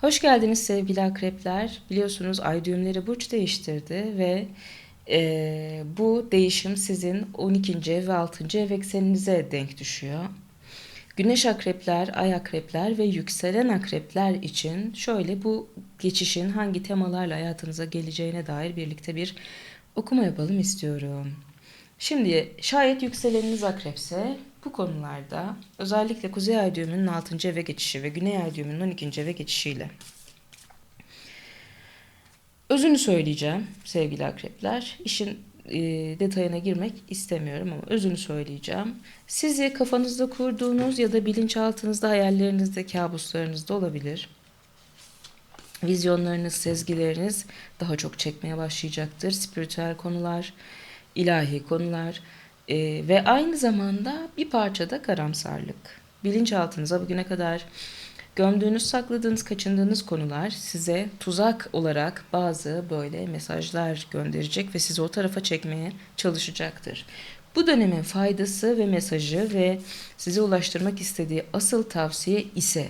Hoş geldiniz sevgili akrepler. Biliyorsunuz ay düğümleri burç değiştirdi ve e, bu değişim sizin 12. ev ve 6. ev ekseninize denk düşüyor. Güneş akrepler, ay akrepler ve yükselen akrepler için şöyle bu geçişin hangi temalarla hayatınıza geleceğine dair birlikte bir okuma yapalım istiyorum. Şimdi şayet yükseleniniz akrepse bu konularda özellikle Kuzey Ay düğümünün 6. eve geçişi ve Güney Ay düğümünün 12. eve geçişiyle özünü söyleyeceğim sevgili akrepler. İşin e, detayına girmek istemiyorum ama özünü söyleyeceğim. Sizi kafanızda kurduğunuz ya da bilinçaltınızda, hayallerinizde, kabuslarınızda olabilir. Vizyonlarınız, sezgileriniz daha çok çekmeye başlayacaktır. Spiritüel konular, ilahi konular e, ve aynı zamanda bir parçada karamsarlık. Bilinçaltınıza bugüne kadar gömdüğünüz, sakladığınız, kaçındığınız konular size tuzak olarak bazı böyle mesajlar gönderecek ve sizi o tarafa çekmeye çalışacaktır. Bu dönemin faydası ve mesajı ve size ulaştırmak istediği asıl tavsiye ise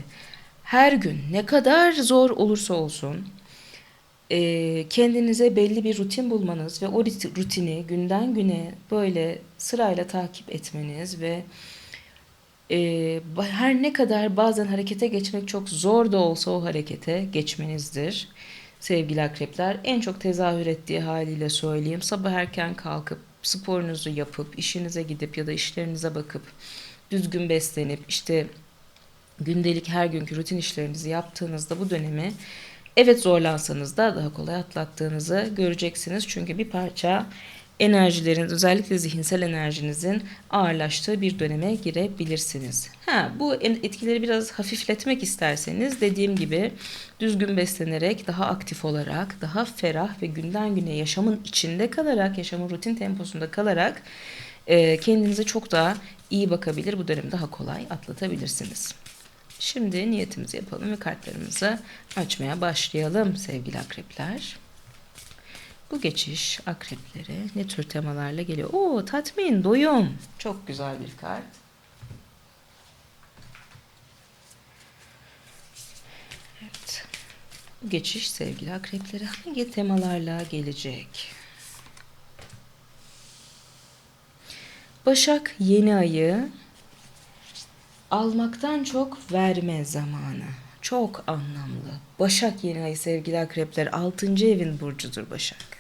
her gün ne kadar zor olursa olsun e, kendinize belli bir rutin bulmanız ve o rutini günden güne böyle sırayla takip etmeniz ve e, her ne kadar bazen harekete geçmek çok zor da olsa o harekete geçmenizdir. Sevgili akrepler en çok tezahür ettiği haliyle söyleyeyim. Sabah erken kalkıp sporunuzu yapıp işinize gidip ya da işlerinize bakıp düzgün beslenip işte gündelik her günkü rutin işlerinizi yaptığınızda bu dönemi Evet zorlansanız da daha kolay atlattığınızı göreceksiniz. Çünkü bir parça enerjilerin özellikle zihinsel enerjinizin ağırlaştığı bir döneme girebilirsiniz. Ha, bu etkileri biraz hafifletmek isterseniz dediğim gibi düzgün beslenerek, daha aktif olarak, daha ferah ve günden güne yaşamın içinde kalarak, yaşamın rutin temposunda kalarak kendinize çok daha iyi bakabilir. Bu dönemi daha kolay atlatabilirsiniz. Şimdi niyetimizi yapalım ve kartlarımızı açmaya başlayalım sevgili akrepler. Bu geçiş akreplere ne tür temalarla geliyor? Oo tatmin, doyum. Çok güzel bir kart. Evet. Bu geçiş sevgili akreplere hangi temalarla gelecek? Başak yeni ayı almaktan çok verme zamanı. Çok anlamlı. Başak yeni ay sevgili akrepler 6. evin burcudur Başak.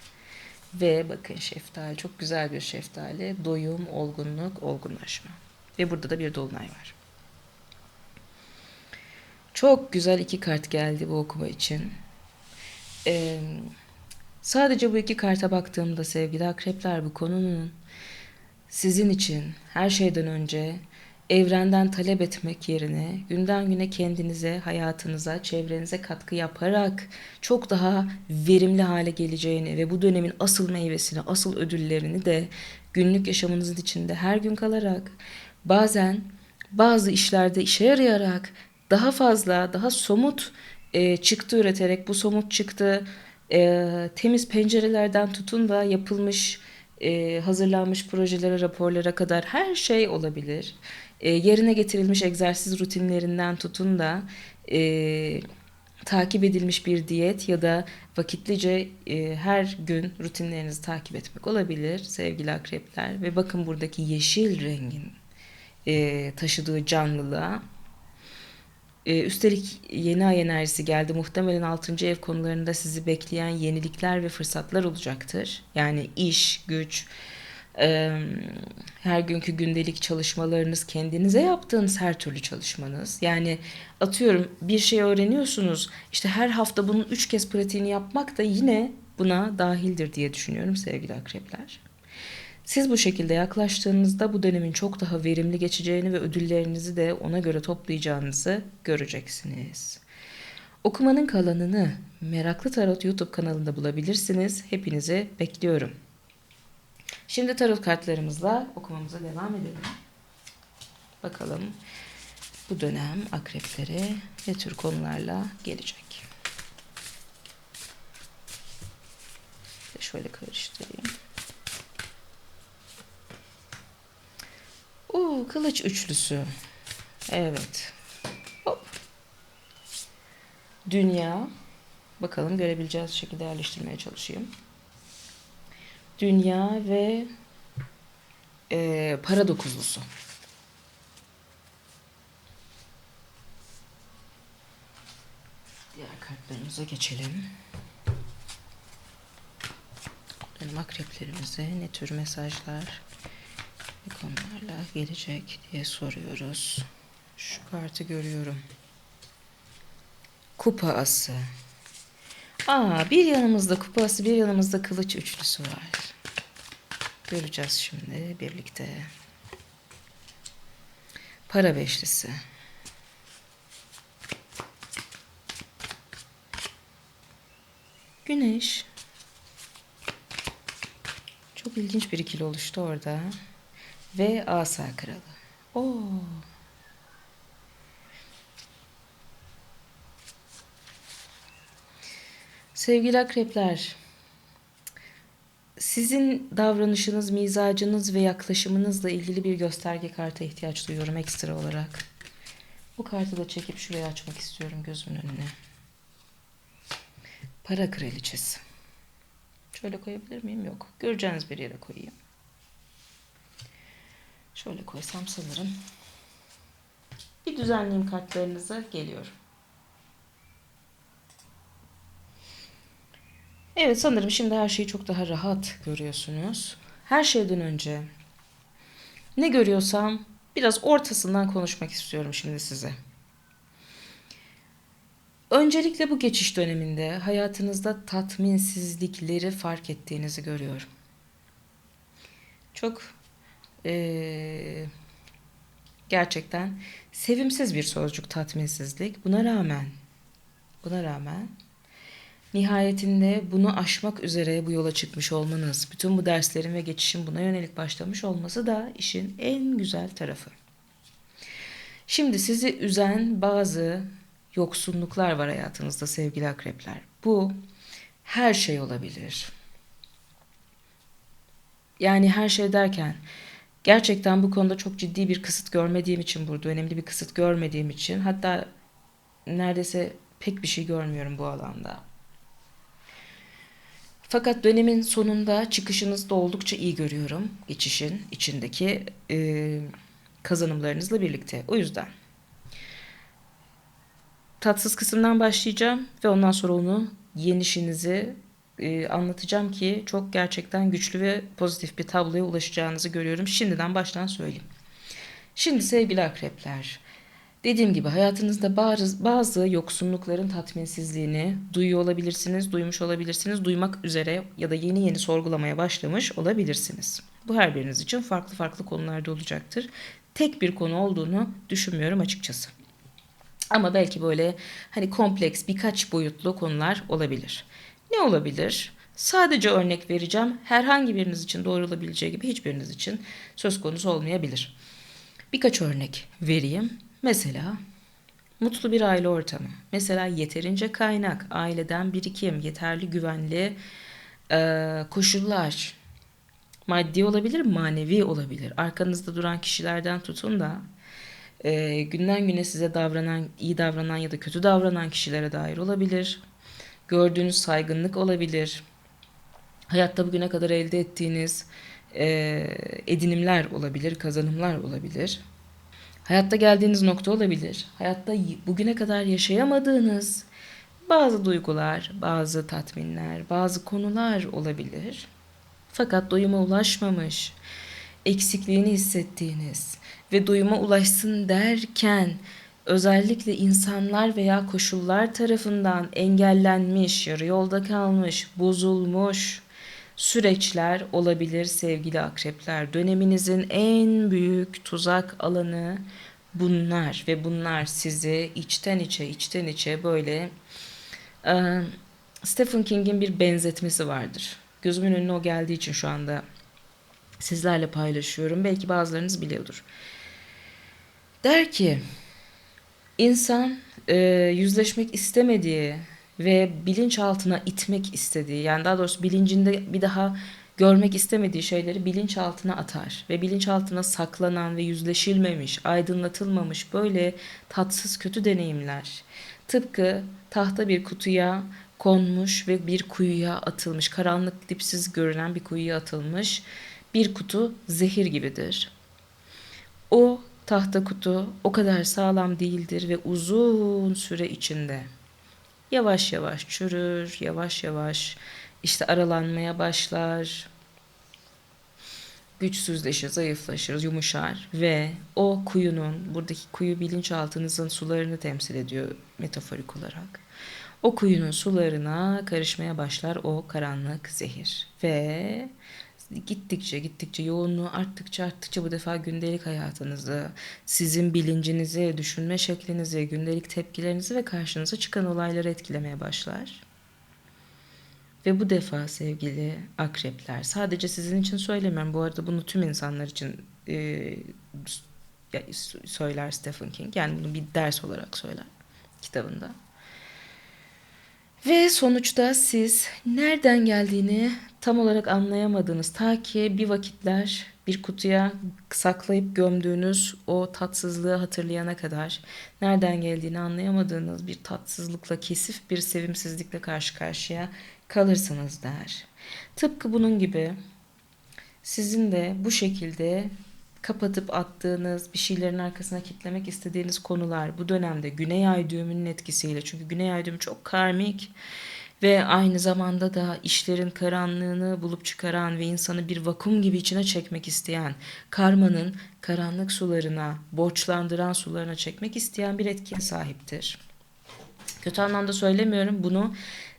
Ve bakın şeftali çok güzel bir şeftali. Doyum, olgunluk, olgunlaşma. Ve burada da bir dolunay var. Çok güzel iki kart geldi bu okuma için. Ee, sadece bu iki karta baktığımda sevgili akrepler bu konunun sizin için her şeyden önce evrenden talep etmek yerine günden güne kendinize, hayatınıza, çevrenize katkı yaparak çok daha verimli hale geleceğini ve bu dönemin asıl meyvesini, asıl ödüllerini de günlük yaşamınızın içinde her gün kalarak bazen bazı işlerde işe yarayarak daha fazla, daha somut e, çıktı üreterek bu somut çıktı e, temiz pencerelerden tutun da yapılmış e, hazırlanmış projelere, raporlara kadar her şey olabilir e, yerine getirilmiş egzersiz rutinlerinden tutun da e, takip edilmiş bir diyet ya da vakitlice e, her gün rutinlerinizi takip etmek olabilir sevgili akrepler. Ve bakın buradaki yeşil rengin e, taşıdığı canlılığa. E, üstelik yeni ay enerjisi geldi. Muhtemelen 6. ev konularında sizi bekleyen yenilikler ve fırsatlar olacaktır. Yani iş, güç, her günkü gündelik çalışmalarınız, kendinize yaptığınız her türlü çalışmanız. Yani atıyorum bir şey öğreniyorsunuz. İşte her hafta bunun üç kez pratiğini yapmak da yine buna dahildir diye düşünüyorum sevgili akrepler. Siz bu şekilde yaklaştığınızda bu dönemin çok daha verimli geçeceğini ve ödüllerinizi de ona göre toplayacağınızı göreceksiniz. Okumanın kalanını Meraklı Tarot YouTube kanalında bulabilirsiniz. Hepinizi bekliyorum. Şimdi tarot kartlarımızla okumamıza devam edelim. Bakalım bu dönem akreplere ne tür konularla gelecek. Şöyle karıştırayım. Oo, kılıç üçlüsü. Evet. Hop. Dünya. Bakalım görebileceğiz şekilde yerleştirmeye çalışayım. Dünya ve e, para dokuzlusu. Diğer kartlarımıza geçelim. Benim akreplerimize ne tür mesajlar ve konularla gelecek diye soruyoruz. Şu kartı görüyorum. Kupa ası. Aa, bir yanımızda kupa ası, bir yanımızda kılıç üçlüsü var. Göreceğiz şimdi birlikte. Para beşlisi. Güneş. Çok ilginç bir ikili oluştu orada. Ve asa kralı. Oo. Sevgili akrepler, sizin davranışınız, mizacınız ve yaklaşımınızla ilgili bir gösterge karta ihtiyaç duyuyorum ekstra olarak. Bu kartı da çekip şuraya açmak istiyorum gözümün önüne. Para kraliçesi. Şöyle koyabilir miyim? Yok. Göreceğiniz bir yere koyayım. Şöyle koysam sanırım. Bir düzenleyeyim kartlarınızı. Geliyorum. Evet sanırım şimdi her şeyi çok daha rahat görüyorsunuz. Her şeyden önce ne görüyorsam biraz ortasından konuşmak istiyorum şimdi size. Öncelikle bu geçiş döneminde hayatınızda tatminsizlikleri fark ettiğinizi görüyorum. Çok ee, gerçekten sevimsiz bir sözcük tatminsizlik. Buna rağmen buna rağmen nihayetinde bunu aşmak üzere bu yola çıkmış olmanız, bütün bu derslerin ve geçişin buna yönelik başlamış olması da işin en güzel tarafı. Şimdi sizi üzen bazı yoksunluklar var hayatınızda sevgili akrepler. Bu her şey olabilir. Yani her şey derken gerçekten bu konuda çok ciddi bir kısıt görmediğim için burada önemli bir kısıt görmediğim için hatta neredeyse pek bir şey görmüyorum bu alanda. Fakat dönemin sonunda çıkışınızda oldukça iyi görüyorum geçişin içindeki e, kazanımlarınızla birlikte. O yüzden tatsız kısımdan başlayacağım ve ondan sonra onu yenişinizi e, anlatacağım ki çok gerçekten güçlü ve pozitif bir tabloya ulaşacağınızı görüyorum. Şimdiden baştan söyleyeyim. Şimdi sevgili akrepler, dediğim gibi hayatınızda bazı, bazı yoksunlukların tatminsizliğini duyuyor olabilirsiniz, duymuş olabilirsiniz, duymak üzere ya da yeni yeni sorgulamaya başlamış olabilirsiniz. Bu her biriniz için farklı farklı konularda olacaktır. Tek bir konu olduğunu düşünmüyorum açıkçası. Ama belki böyle hani kompleks birkaç boyutlu konular olabilir. Ne olabilir? Sadece örnek vereceğim. Herhangi biriniz için doğru olabileceği gibi hiçbiriniz için söz konusu olmayabilir. Birkaç örnek vereyim. Mesela mutlu bir aile ortamı. Mesela yeterince kaynak, aileden birikim, yeterli güvenli e, koşullar. Maddi olabilir, manevi olabilir. Arkanızda duran kişilerden tutun da e, günden güne size davranan, iyi davranan ya da kötü davranan kişilere dair olabilir. Gördüğünüz saygınlık olabilir. Hayatta bugüne kadar elde ettiğiniz e, edinimler olabilir, kazanımlar olabilir. Hayatta geldiğiniz nokta olabilir. Hayatta bugüne kadar yaşayamadığınız bazı duygular, bazı tatminler, bazı konular olabilir. Fakat doyuma ulaşmamış, eksikliğini hissettiğiniz ve doyuma ulaşsın derken özellikle insanlar veya koşullar tarafından engellenmiş, yarı yolda kalmış, bozulmuş süreçler olabilir sevgili akrepler. Döneminizin en büyük tuzak alanı bunlar ve bunlar sizi içten içe içten içe böyle e, Stephen King'in bir benzetmesi vardır. Gözümün önüne o geldiği için şu anda sizlerle paylaşıyorum. Belki bazılarınız biliyordur. Der ki insan e, yüzleşmek istemediği ve bilinçaltına itmek istediği yani daha doğrusu bilincinde bir daha görmek istemediği şeyleri bilinçaltına atar ve bilinçaltına saklanan ve yüzleşilmemiş, aydınlatılmamış böyle tatsız kötü deneyimler, Tıpkı tahta bir kutuya konmuş ve bir kuyuya atılmış, karanlık dipsiz görünen bir kuyuya atılmış bir kutu zehir gibidir. O tahta kutu o kadar sağlam değildir ve uzun süre içinde yavaş yavaş çürür, yavaş yavaş işte aralanmaya başlar, güçsüzleşir, zayıflaşır, yumuşar ve o kuyunun, buradaki kuyu bilinçaltınızın sularını temsil ediyor metaforik olarak. O kuyunun sularına karışmaya başlar o karanlık zehir ve gittikçe gittikçe yoğunluğu arttıkça arttıkça bu defa gündelik hayatınızı, sizin bilincinizi, düşünme şeklinizi, gündelik tepkilerinizi ve karşınıza çıkan olayları etkilemeye başlar. Ve bu defa sevgili akrepler, sadece sizin için söylemiyorum. Bu arada bunu tüm insanlar için e, söyler Stephen King. Yani bunu bir ders olarak söyler kitabında. Ve sonuçta siz nereden geldiğini tam olarak anlayamadınız. Ta ki bir vakitler bir kutuya saklayıp gömdüğünüz o tatsızlığı hatırlayana kadar nereden geldiğini anlayamadığınız bir tatsızlıkla, kesif bir sevimsizlikle karşı karşıya kalırsınız der. Tıpkı bunun gibi sizin de bu şekilde kapatıp attığınız, bir şeylerin arkasına kitlemek istediğiniz konular bu dönemde Güney Ay düğümünün etkisiyle çünkü Güney Ay düğümü çok karmik ve aynı zamanda da işlerin karanlığını bulup çıkaran ve insanı bir vakum gibi içine çekmek isteyen, karmanın karanlık sularına, borçlandıran sularına çekmek isteyen bir etkiye sahiptir. Kötü anlamda söylemiyorum bunu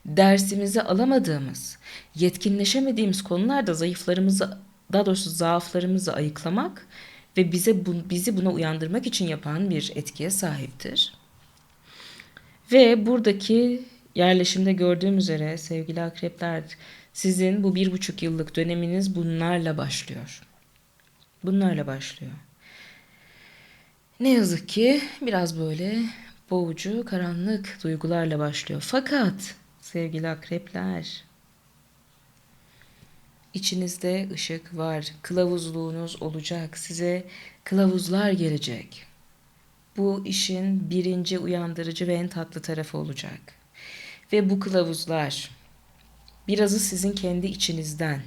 dersimizi alamadığımız, yetkinleşemediğimiz konularda zayıflarımızı, daha doğrusu zaaflarımızı ayıklamak ve bize bu, bizi buna uyandırmak için yapan bir etkiye sahiptir. Ve buradaki yerleşimde gördüğüm üzere sevgili akrepler sizin bu bir buçuk yıllık döneminiz bunlarla başlıyor. Bunlarla başlıyor. Ne yazık ki biraz böyle boğucu, karanlık duygularla başlıyor. Fakat sevgili akrepler. İçinizde ışık var. Kılavuzluğunuz olacak. Size kılavuzlar gelecek. Bu işin birinci uyandırıcı ve en tatlı tarafı olacak. Ve bu kılavuzlar birazı sizin kendi içinizden.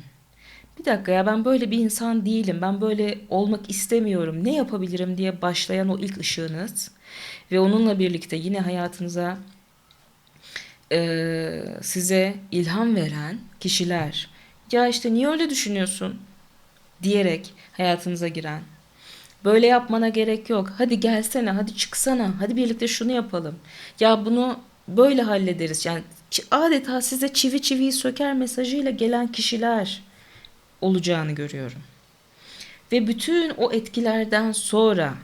Bir dakika ya ben böyle bir insan değilim. Ben böyle olmak istemiyorum. Ne yapabilirim diye başlayan o ilk ışığınız ve onunla birlikte yine hayatınıza e, size ilham veren kişiler ya işte niye öyle düşünüyorsun diyerek hayatınıza giren böyle yapmana gerek yok hadi gelsene hadi çıksana hadi birlikte şunu yapalım ya bunu böyle hallederiz yani adeta size çivi çiviyi söker mesajıyla gelen kişiler olacağını görüyorum. Ve bütün o etkilerden sonra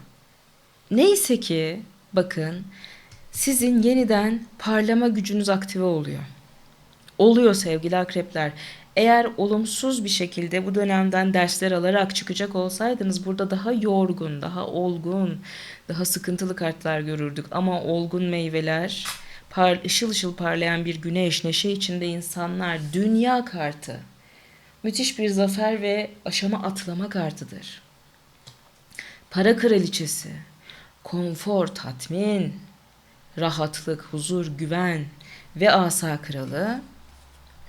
neyse ki bakın sizin yeniden parlama gücünüz aktive oluyor. Oluyor sevgili akrepler. Eğer olumsuz bir şekilde bu dönemden dersler alarak çıkacak olsaydınız burada daha yorgun, daha olgun, daha sıkıntılı kartlar görürdük. Ama olgun meyveler, par ışıl ışıl parlayan bir güneş, neşe içinde insanlar, dünya kartı. Müthiş bir zafer ve aşama atlama kartıdır. Para kraliçesi, konfor, tatmin, rahatlık, huzur, güven ve asa kralı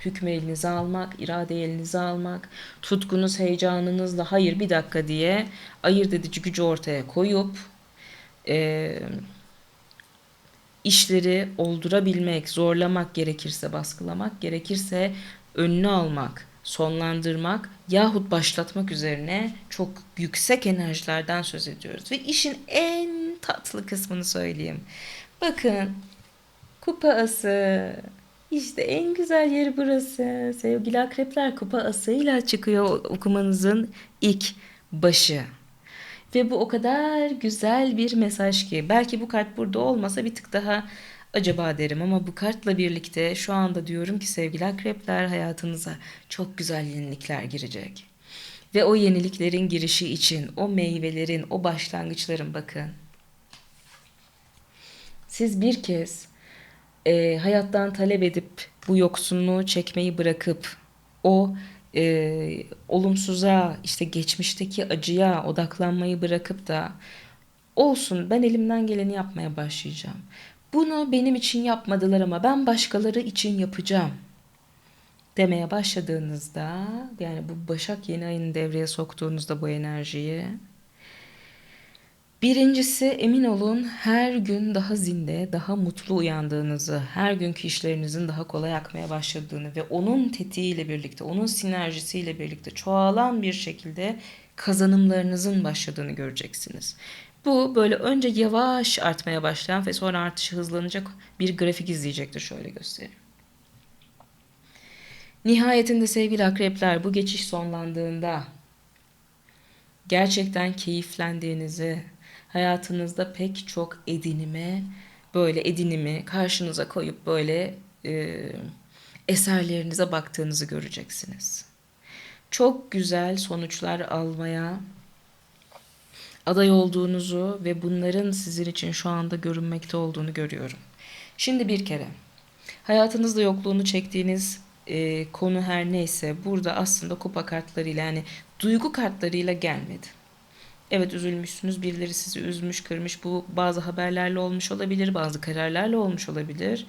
hükmü elinize almak, irade elinize almak, tutkunuz, heyecanınızla hayır bir dakika diye ayırt edici gücü ortaya koyup e, işleri oldurabilmek, zorlamak gerekirse, baskılamak gerekirse önünü almak, sonlandırmak yahut başlatmak üzerine çok yüksek enerjilerden söz ediyoruz. Ve işin en tatlı kısmını söyleyeyim. Bakın kupa ası. İşte en güzel yeri burası. Sevgili akrepler kupa asıyla çıkıyor okumanızın ilk başı. Ve bu o kadar güzel bir mesaj ki belki bu kart burada olmasa bir tık daha acaba derim ama bu kartla birlikte şu anda diyorum ki sevgili akrepler hayatınıza çok güzel yenilikler girecek. Ve o yeniliklerin girişi için o meyvelerin, o başlangıçların bakın siz bir kez e, hayattan talep edip bu yoksunluğu çekmeyi bırakıp o e, olumsuza işte geçmişteki acıya odaklanmayı bırakıp da olsun ben elimden geleni yapmaya başlayacağım. Bunu benim için yapmadılar ama ben başkaları için yapacağım demeye başladığınızda yani bu Başak yeni ayını devreye soktuğunuzda bu enerjiyi Birincisi emin olun her gün daha zinde, daha mutlu uyandığınızı, her günkü işlerinizin daha kolay akmaya başladığını ve onun tetiğiyle birlikte, onun sinerjisiyle birlikte çoğalan bir şekilde kazanımlarınızın başladığını göreceksiniz. Bu böyle önce yavaş artmaya başlayan ve sonra artışı hızlanacak bir grafik izleyecektir. Şöyle göstereyim. Nihayetinde sevgili akrepler bu geçiş sonlandığında gerçekten keyiflendiğinizi, hayatınızda pek çok edinime, böyle edinimi karşınıza koyup böyle e, eserlerinize baktığınızı göreceksiniz. Çok güzel sonuçlar almaya aday olduğunuzu ve bunların sizin için şu anda görünmekte olduğunu görüyorum. Şimdi bir kere hayatınızda yokluğunu çektiğiniz e, konu her neyse burada aslında kupa kartlarıyla yani duygu kartlarıyla gelmedi. Evet üzülmüşsünüz. Birileri sizi üzmüş, kırmış. Bu bazı haberlerle olmuş olabilir, bazı kararlarla olmuş olabilir.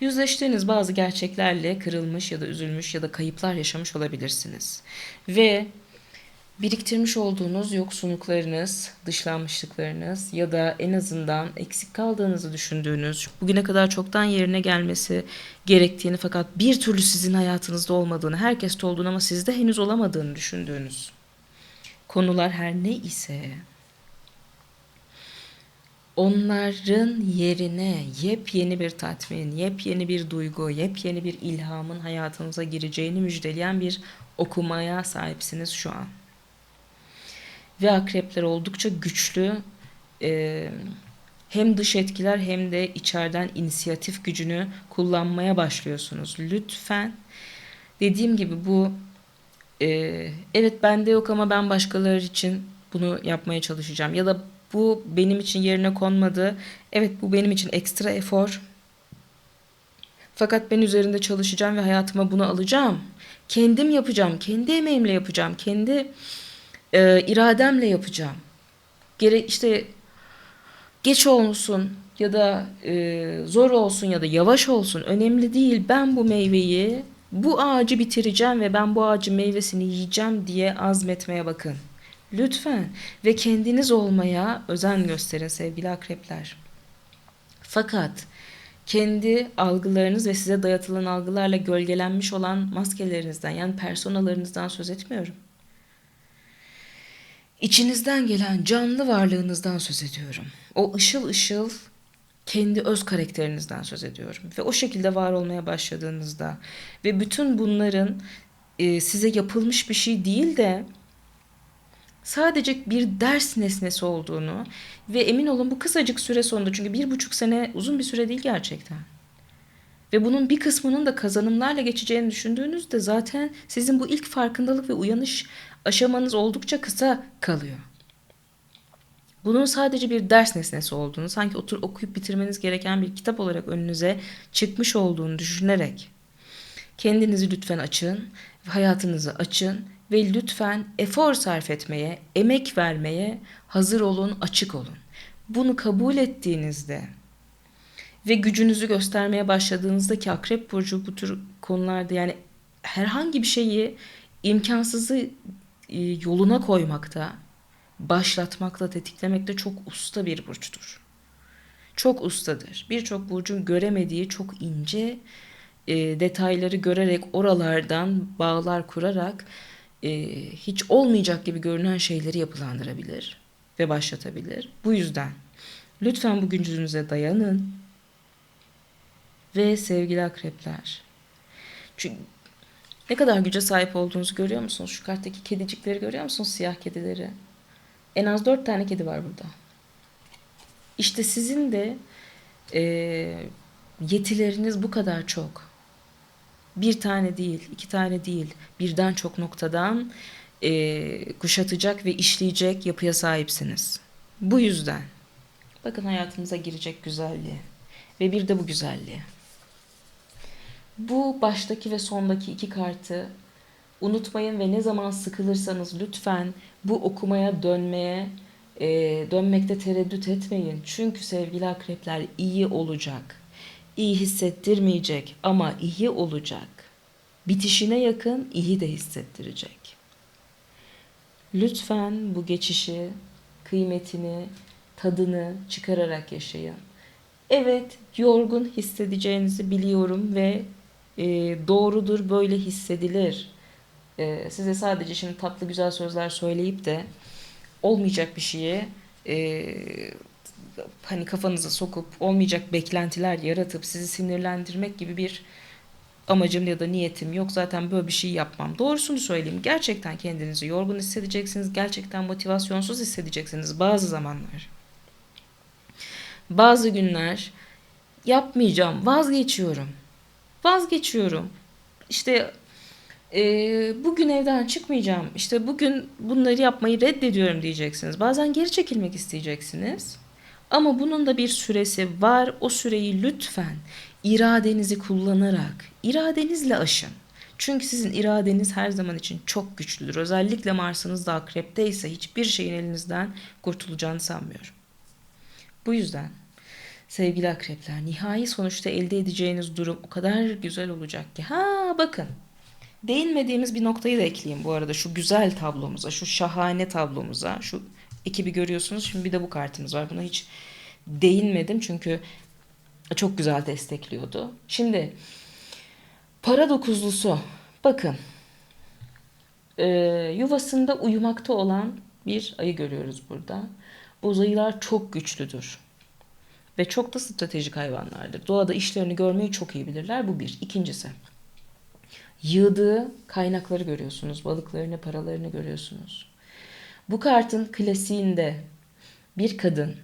Yüzleştiğiniz bazı gerçeklerle kırılmış ya da üzülmüş ya da kayıplar yaşamış olabilirsiniz. Ve biriktirmiş olduğunuz yoksunluklarınız, dışlanmışlıklarınız ya da en azından eksik kaldığınızı düşündüğünüz, bugüne kadar çoktan yerine gelmesi gerektiğini fakat bir türlü sizin hayatınızda olmadığını, herkeste olduğunu ama sizde henüz olamadığını düşündüğünüz konular her ne ise onların yerine yepyeni bir tatmin, yepyeni bir duygu, yepyeni bir ilhamın hayatınıza gireceğini müjdeleyen bir okumaya sahipsiniz şu an. Ve akrepler oldukça güçlü e, hem dış etkiler hem de içeriden inisiyatif gücünü kullanmaya başlıyorsunuz. Lütfen dediğim gibi bu e, evet bende yok ama ben başkaları için bunu yapmaya çalışacağım. Ya da bu benim için yerine konmadı. Evet bu benim için ekstra efor. Fakat ben üzerinde çalışacağım ve hayatıma bunu alacağım. Kendim yapacağım, kendi emeğimle yapacağım, kendi e, irademle yapacağım. Gere işte geç olsun ya da e, zor olsun ya da yavaş olsun önemli değil. Ben bu meyveyi bu ağacı bitireceğim ve ben bu ağacın meyvesini yiyeceğim diye azmetmeye bakın. Lütfen ve kendiniz olmaya özen gösterin sevgili akrepler. Fakat kendi algılarınız ve size dayatılan algılarla gölgelenmiş olan maskelerinizden yani personalarınızdan söz etmiyorum. İçinizden gelen canlı varlığınızdan söz ediyorum. O ışıl ışıl kendi öz karakterinizden söz ediyorum. Ve o şekilde var olmaya başladığınızda ve bütün bunların e, size yapılmış bir şey değil de sadece bir ders nesnesi olduğunu ve emin olun bu kısacık süre sonunda çünkü bir buçuk sene uzun bir süre değil gerçekten. Ve bunun bir kısmının da kazanımlarla geçeceğini düşündüğünüzde zaten sizin bu ilk farkındalık ve uyanış aşamanız oldukça kısa kalıyor bunun sadece bir ders nesnesi olduğunu, sanki otur okuyup bitirmeniz gereken bir kitap olarak önünüze çıkmış olduğunu düşünerek kendinizi lütfen açın hayatınızı açın ve lütfen efor sarf etmeye, emek vermeye hazır olun, açık olun. Bunu kabul ettiğinizde ve gücünüzü göstermeye başladığınızda ki Akrep Burcu bu tür konularda yani herhangi bir şeyi imkansızı e, yoluna koymakta başlatmakla, tetiklemekte çok usta bir burçtur. Çok ustadır. Birçok burcun göremediği çok ince e, detayları görerek oralardan bağlar kurarak e, hiç olmayacak gibi görünen şeyleri yapılandırabilir ve başlatabilir. Bu yüzden lütfen bu gücünüze dayanın ve sevgili akrepler. Çünkü ne kadar güce sahip olduğunuzu görüyor musunuz? Şu karttaki kedicikleri görüyor musunuz? Siyah kedileri. En az dört tane kedi var burada. İşte sizin de e, yetileriniz bu kadar çok. Bir tane değil, iki tane değil, birden çok noktadan e, kuşatacak ve işleyecek yapıya sahipsiniz. Bu yüzden bakın hayatınıza girecek güzelliği ve bir de bu güzelliği. Bu baştaki ve sondaki iki kartı Unutmayın ve ne zaman sıkılırsanız lütfen bu okumaya dönmeye e, dönmekte tereddüt etmeyin. Çünkü sevgili akrepler iyi olacak. İyi hissettirmeyecek ama iyi olacak. Bitişine yakın iyi de hissettirecek. Lütfen bu geçişi, kıymetini, tadını çıkararak yaşayın. Evet, yorgun hissedeceğinizi biliyorum ve e, doğrudur böyle hissedilir. E, size sadece şimdi tatlı güzel sözler söyleyip de olmayacak bir şeye e, hani kafanıza sokup olmayacak beklentiler yaratıp sizi sinirlendirmek gibi bir amacım ya da niyetim yok. Zaten böyle bir şey yapmam. Doğrusunu söyleyeyim. Gerçekten kendinizi yorgun hissedeceksiniz. Gerçekten motivasyonsuz hissedeceksiniz bazı zamanlar. Bazı günler yapmayacağım, vazgeçiyorum. Vazgeçiyorum. İşte e, bugün evden çıkmayacağım. İşte bugün bunları yapmayı reddediyorum diyeceksiniz. Bazen geri çekilmek isteyeceksiniz. Ama bunun da bir süresi var. O süreyi lütfen iradenizi kullanarak, iradenizle aşın. Çünkü sizin iradeniz her zaman için çok güçlüdür. Özellikle Mars'ınız da akrepte ise hiçbir şeyin elinizden kurtulacağını sanmıyorum. Bu yüzden sevgili akrepler nihai sonuçta elde edeceğiniz durum o kadar güzel olacak ki. Ha bakın değinmediğimiz bir noktayı da ekleyeyim bu arada şu güzel tablomuza, şu şahane tablomuza, şu ekibi görüyorsunuz. Şimdi bir de bu kartımız var. Buna hiç değinmedim çünkü çok güzel destekliyordu. Şimdi para dokuzlusu. Bakın e, yuvasında uyumakta olan bir ayı görüyoruz burada. Bu ayılar çok güçlüdür. Ve çok da stratejik hayvanlardır. Doğada işlerini görmeyi çok iyi bilirler. Bu bir. İkincisi. Yığdığı kaynakları görüyorsunuz. Balıklarını, paralarını görüyorsunuz. Bu kartın klasiğinde bir kadın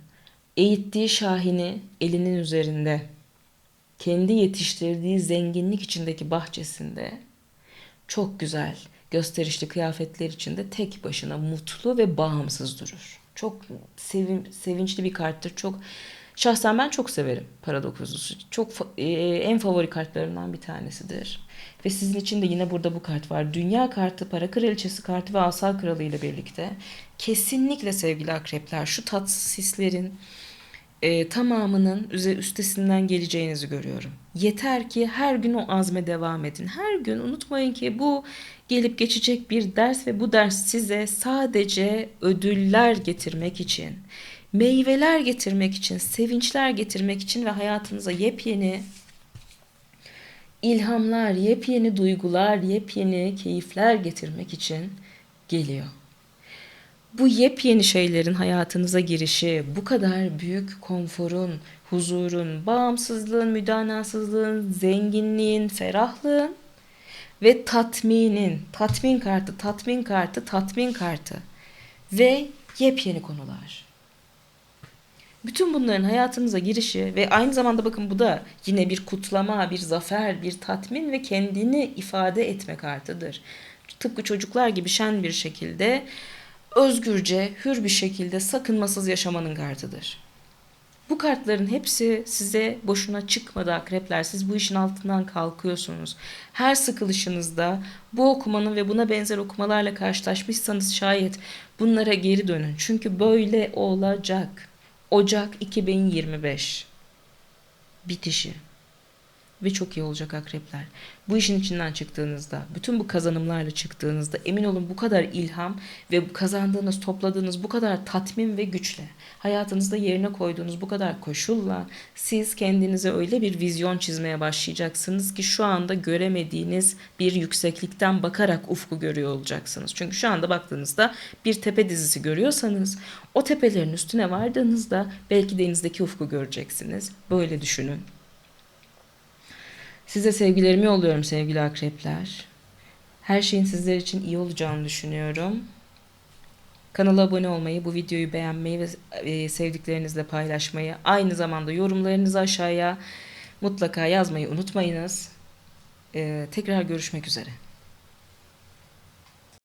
eğittiği şahini elinin üzerinde kendi yetiştirdiği zenginlik içindeki bahçesinde çok güzel gösterişli kıyafetler içinde tek başına mutlu ve bağımsız durur. Çok sevin, sevinçli bir karttır. Çok şahsen ben çok severim para dokuzlusu. Çok e, en favori kartlarımdan bir tanesidir. Ve sizin için de yine burada bu kart var. Dünya kartı, para kraliçesi kartı ve asal kralı ile birlikte. Kesinlikle sevgili akrepler şu tatsız hislerin e, tamamının üstesinden geleceğinizi görüyorum. Yeter ki her gün o azme devam edin. Her gün unutmayın ki bu gelip geçecek bir ders ve bu ders size sadece ödüller getirmek için, meyveler getirmek için, sevinçler getirmek için ve hayatınıza yepyeni ilhamlar, yepyeni duygular, yepyeni keyifler getirmek için geliyor. Bu yepyeni şeylerin hayatınıza girişi, bu kadar büyük konforun, huzurun, bağımsızlığın, müdanasızlığın, zenginliğin, ferahlığın ve tatminin, tatmin kartı, tatmin kartı, tatmin kartı ve yepyeni konular. Bütün bunların hayatınıza girişi ve aynı zamanda bakın bu da yine bir kutlama, bir zafer, bir tatmin ve kendini ifade etme kartıdır. Tıpkı çocuklar gibi şen bir şekilde özgürce, hür bir şekilde sakınmasız yaşamanın kartıdır. Bu kartların hepsi size boşuna çıkmadı akrepler. Siz bu işin altından kalkıyorsunuz. Her sıkılışınızda bu okumanın ve buna benzer okumalarla karşılaşmışsanız şayet bunlara geri dönün. Çünkü böyle olacak. Ocak 2025 bitişi ve çok iyi olacak akrepler. Bu işin içinden çıktığınızda, bütün bu kazanımlarla çıktığınızda emin olun bu kadar ilham ve kazandığınız, topladığınız bu kadar tatmin ve güçle, hayatınızda yerine koyduğunuz bu kadar koşulla siz kendinize öyle bir vizyon çizmeye başlayacaksınız ki şu anda göremediğiniz bir yükseklikten bakarak ufku görüyor olacaksınız. Çünkü şu anda baktığınızda bir tepe dizisi görüyorsanız o tepelerin üstüne vardığınızda belki denizdeki ufku göreceksiniz. Böyle düşünün. Size sevgilerimi yolluyorum sevgili akrepler. Her şeyin sizler için iyi olacağını düşünüyorum. Kanala abone olmayı, bu videoyu beğenmeyi ve e, sevdiklerinizle paylaşmayı, aynı zamanda yorumlarınızı aşağıya mutlaka yazmayı unutmayınız. Ee, tekrar görüşmek üzere.